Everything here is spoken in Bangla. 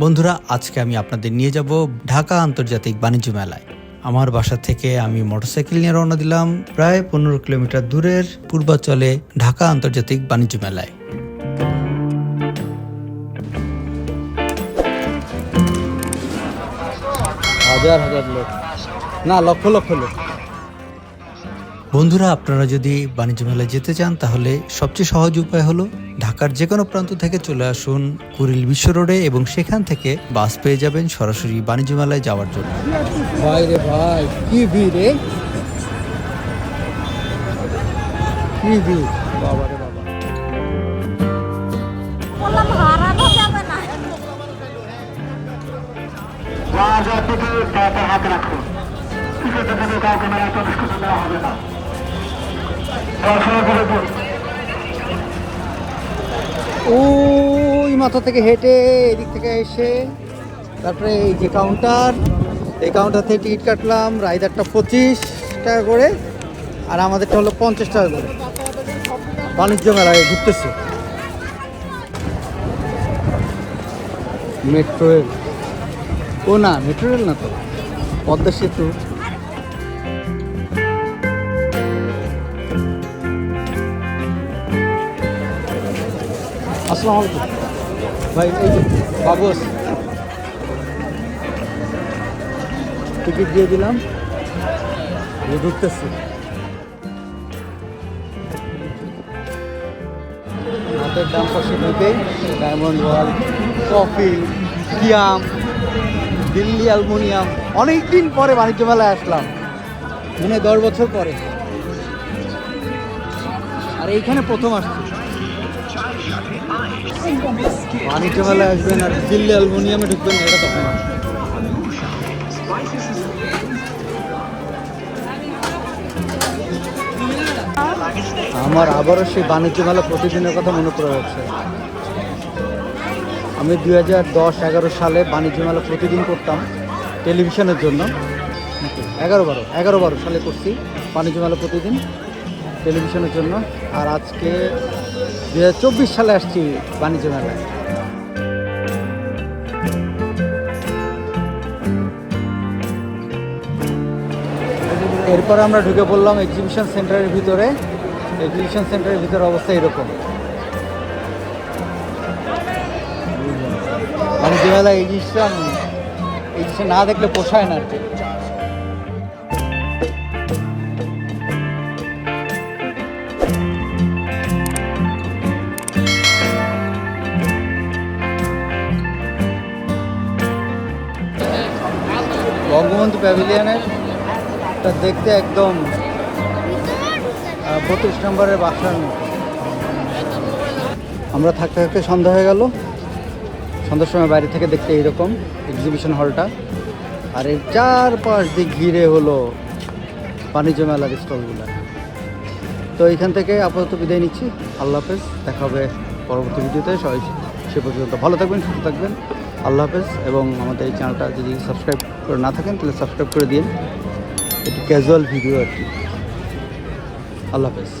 বন্ধুরা, আজকে আমি আপনাদের নিয়ে যাব ঢাকা আন্তর্জাতিক বাণিজ্য মেলায়। আমার বাসা থেকে আমি মোটরসাইকেল নিয়ে রওনা দিলাম প্রায় পনেরো কিলোমিটার দূরের পূর্বাচলে ঢাকা আন্তর্জাতিক বাণিজ্য মেলায়। হাজার হাজার লোক। না, লক্ষ লক্ষ লোক। বন্ধুরা আপনারা যদি বাণিজ্য মেলায় যেতে চান তাহলে সবচেয়ে সহজ উপায় হলো ঢাকার যে কোনো প্রান্ত থেকে চলে আসুন কুড়িল বিশ্ব রোডে এবং সেখান থেকে বাস পেয়ে যাবেন সরাসরি বাণিজ্য মেলায় যাওয়ার জন্য। ভাই রে ভাই কি ভিড় রে কি ভিড়? বাবা রে বাবা। বললাম হারানো যাবে না। ওই মাথা থেকে হেঁটে এদিক থেকে এসে, তারপরে এই যে কাউন্টার এই কাউন্টার থেকে টিকিট কাটলাম রাইডারটা পঁচিশ টাকা করে, আর আমাদেরটা হলো পঞ্চাশ টাকা করে। বাণিজ্য মেলায় ঘুরতেছে। Metro rail. ও না, মেট্রো রেল না তো, পদ্মা সেতু। আসসালামু আলাইকুম। ভাই, এই যে বাবুস। টিকিট দিয়ে দিলাম। ঢুকতেছি। হাতের ডান পাশে ডায়মন্ড ওয়াল, কফি কিয়াম দিল্লি অ্যালমোনিয়াম। অনেক দিন পরে বাণিজ্য মেলায় আসলাম। মানে দশ বছর পরে। আর এইখানে প্রথম আসছি। বাণিজ্য মেলায় আসবেন আর দিল্লি অ্যালমোনিয়ামে ঢুকবেন এটা তখন আমার আবারও সেই বাণিজ্য মেলা প্রতিদিনের কথা মনে পড়ে যাচ্ছে। আমি দুই হাজার দশ এগারো সালে বাণিজ্য মেলা প্রতিদিন করতাম টেলিভিশনের জন্য। এগারো বারো এগারো বারো সালে করছি বাণিজ্য মেলা প্রতিদিন টেলিভিশনের জন্য। আর আজকে দু হাজার চব্বিশ সালে আসছি বাণিজ্য মেলায়। এরপর আমরা ঢুকে পড়লাম এক্সিবিশন সেন্টারের ভিতরে। এক্সিবিশন সেন্টারের ভিতরে অবস্থা এরকম। বাণিজ্য মেলা এই জিনিসটা না দেখলে পোষায় না আর কি। বঙ্গবন্ধু প্যাভিলিয়নের তা দেখতে একদম বত্রিশ নম্বরের বাসার। আমরা থাকতে থাকতে সন্ধ্যা হয়ে গেল। সন্ধ্যার সময় বাইরে থেকে দেখতে এইরকম এক্সিবিশন হলটা আর এর চারপাশ দিক ঘিরে হলো বাণিজ্য মেলার স্টলগুলো। তো এইখান থেকে আপাতত বিদায় নিচ্ছি। আল্লাহ হাফেজ, দেখা হবে পরবর্তী ভিডিওতে। সবাই সে পর্যন্ত ভালো থাকবেন, সুস্থ থাকবেন। আল্লাহ হাফেজ। এবং আমাদের এই চ্যানেলটা যদি সাবস্ক্রাইব করে না থাকেন, তাহলে সাবস্ক্রাইব করে দিন একটু ক্যাজুয়াল ভিডিও আর কি। আল্লাহ হাফেজ।